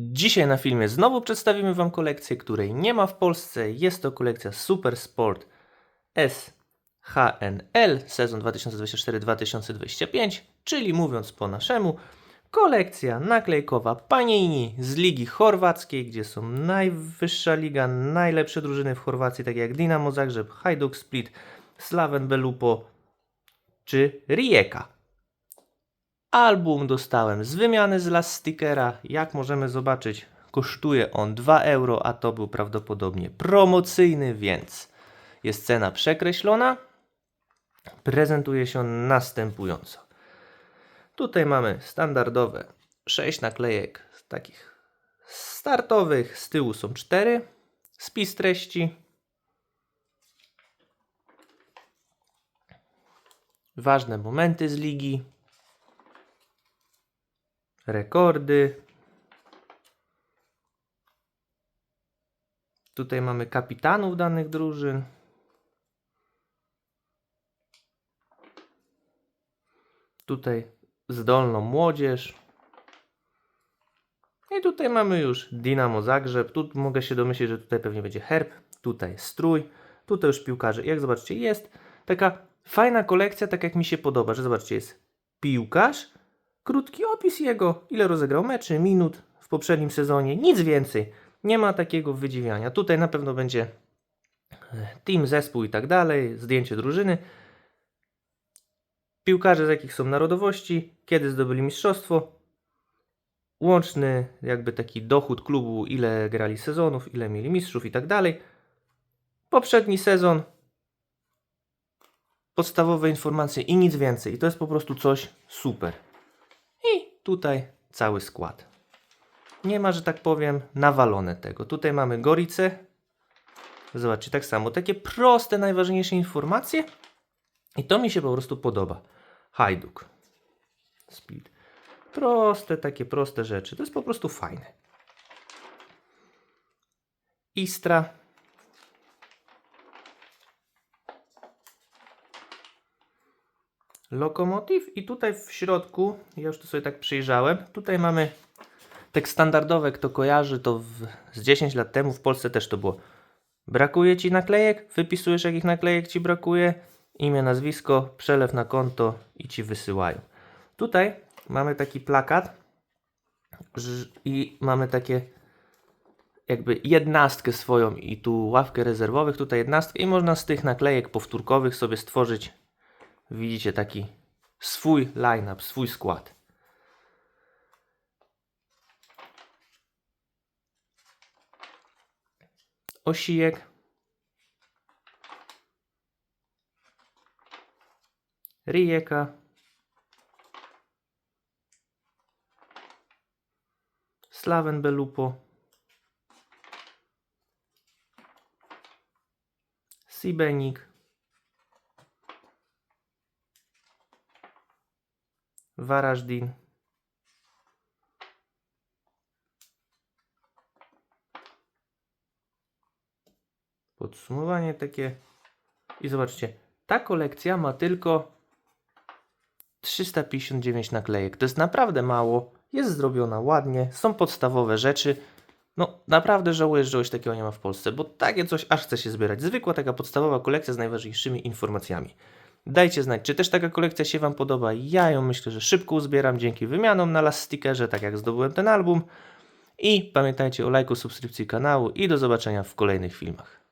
Dzisiaj na filmie znowu przedstawimy Wam kolekcję, której nie ma w Polsce. Jest to kolekcja Super Sport SHNL sezon 2024-2025, czyli mówiąc po naszemu, kolekcja naklejkowa Panini z Ligi Chorwackiej, gdzie są najwyższa liga, najlepsze drużyny w Chorwacji, takie jak Dinamo Zagrzeb, Hajduk Split, Slaven Belupo czy Rijeka. Album dostałem z wymiany z Last Stickera. Jak możemy zobaczyć, kosztuje on 2 euro, a to był prawdopodobnie promocyjny, więc jest cena przekreślona. Prezentuje się on następująco. Tutaj mamy standardowe 6 naklejek takich startowych, z tyłu są 4. Spis treści. Ważne momenty z ligi rekordy. Tutaj mamy kapitanów danych drużyn. Tutaj zdolną młodzież. I tutaj mamy już Dinamo Zagrzeb. Tu mogę się domyślić, że tutaj pewnie będzie herb. Tutaj strój. Tutaj już piłkarze. Jak zobaczcie, jest taka fajna kolekcja, tak jak mi się podoba, że zobaczcie, jest piłkarz, krótki opis jego, ile rozegrał meczy, minut w poprzednim sezonie, nic więcej. Nie ma takiego wydziwiania. Tutaj na pewno będzie e, team, zespół i tak dalej, zdjęcie drużyny. Piłkarze z jakich są narodowości, kiedy zdobyli mistrzostwo, łączny jakby taki dochód klubu, ile grali sezonów, ile mieli mistrzów i tak dalej. Poprzedni sezon, podstawowe informacje i nic więcej. I to jest po prostu coś super. Tutaj cały skład. Nie ma, że tak powiem, nawalone tego. Tutaj mamy Goricę. Zobaczcie, tak samo. Takie proste, najważniejsze informacje. I to mi się po prostu podoba. Hajduk. Split. Proste, takie proste rzeczy. To jest po prostu fajne. Istra. Lokomotiv i tutaj w środku, ja już to sobie tak przyjrzałem, tutaj mamy tak standardowe, kto kojarzy, to w, z 10 lat temu w Polsce też to było. Brakuje Ci naklejek? Wypisujesz jakich naklejek Ci brakuje? Imię, nazwisko, przelew na konto i Ci wysyłają. Tutaj mamy taki plakat i mamy takie jakby jednostkę swoją i tu ławkę rezerwowych, tutaj jednostkę i można z tych naklejek powtórkowych sobie stworzyć widzicie taki swój line-up, swój skład. Osijek. Rijeka. Slaven Belupo. Sibenik. Varaždin. Podsumowanie takie. I zobaczcie, ta kolekcja ma tylko 359 naklejek. To jest naprawdę mało. Jest zrobiona ładnie, są podstawowe rzeczy. No, naprawdę żałuję, że czegoś takiego nie ma w Polsce, bo takie coś aż chce się zbierać. Zwykła taka podstawowa kolekcja z najważniejszymi informacjami. Dajcie znać, czy też taka kolekcja się Wam podoba. Ja ją myślę, że szybko uzbieram dzięki wymianom na Last Stickerze, tak jak zdobyłem ten album. I pamiętajcie o lajku, subskrypcji kanału i do zobaczenia w kolejnych filmach.